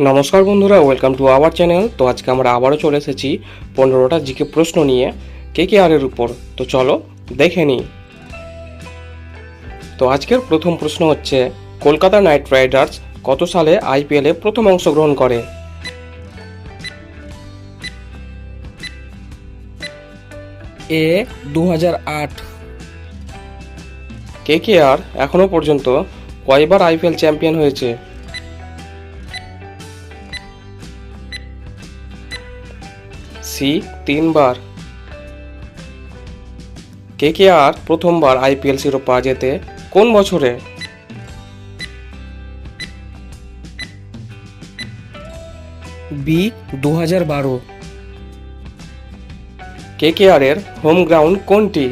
নমস্কার বন্ধুরা welcome to our channel তো আজকে আমরা আবারও চলে এসেছি পনেরোটা জিকে প্রশ্ন নিয়ে, কে কে আরের উপর। তো চলো দেখে নিই। তো আজকের প্রথম প্রশ্ন হচ্ছে, কলকাতা নাইট রাইডার্স কত সালে আইপিএলে প্রথম অংশগ্রহণ করে? এ দু হাজার আট। কে কে আর এখনও পর্যন্ত কয়বার আইপিএল চ্যাম্পিয়ন হয়েছে? সি, তিনবার। কে কে আর প্রথমবার আইপিএল শিরোপা জেতে কোন বছরে? বি দু হাজার বারো। কে কে আর এর হোম গ্রাউন্ড কোনটি?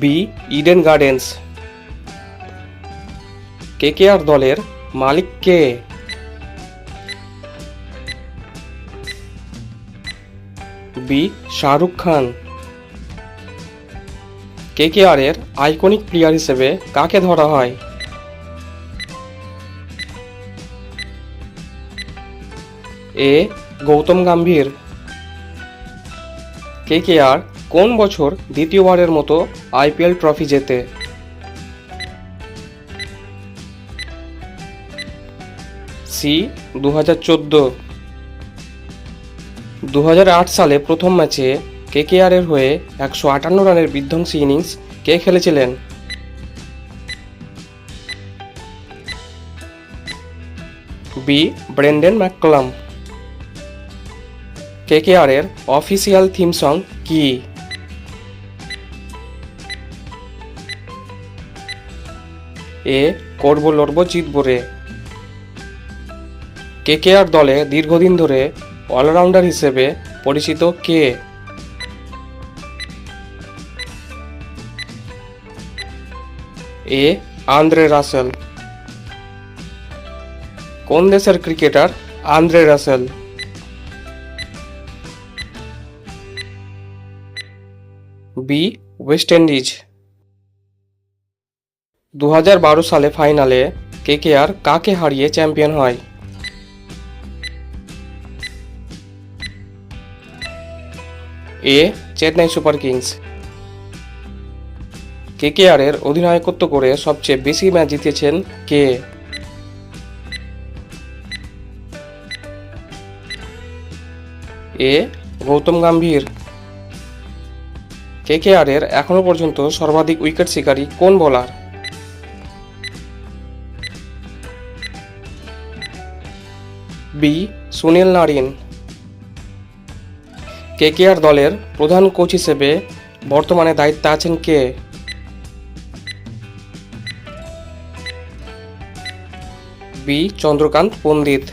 B, Eden Gardens. K K R দলের মালিক কে? বি, শাহরুখ খান। কে কে আর এর আইকনিক প্লেয়ার হিসেবে কাকে ধরা হয়? এ, গৌতম গম্ভীর। কে কে আর কোন বছর দ্বিতীয়বারের মতো আইপিএল ট্রফি জেতে? সি দু হাজার চোদ্দ। দু হাজার আট সালে প্রথম ম্যাচে কে কে আর এর হয়ে একশো আটান্ন রানের বিধ্বংসী ইনিংস কে খেলেছিলেন? B. Brendon McCullum. K K R এর অফিসিয়াল থিম সং কি? এ. করব, লড়বো, জিতবো রে। কে কে আর দলে দীর্ঘদিন ধরে অলরাউন্ডার হিসেবে পরিচিত কে? এ, আন্দ্রে রাসেল। কোন দেশের cricketer Andre Russell? B, West Indies. দু হাজার বারো সালে ফাইনালে কেকেআর কাকে হারিয়ে চ্যাম্পিয়ন হয়? A, Chennai Super Kings. KKR এর অধিনায়কত্ব করে সবচেয়ে বেশি ম্যাচ জিতেছেন কে? এ, গৌতম গম্ভীর। কেকেআর এর এখনও পর্যন্ত সর্বাধিক উইকেট শিকারী কোন bowler? B, Sunil Narine. KKR দলের প্রধান কোচ হিসেবে বর্তমানে দায়িত্বে আছেন কে? বি চন্দ্রকান্ত পণ্ডিত।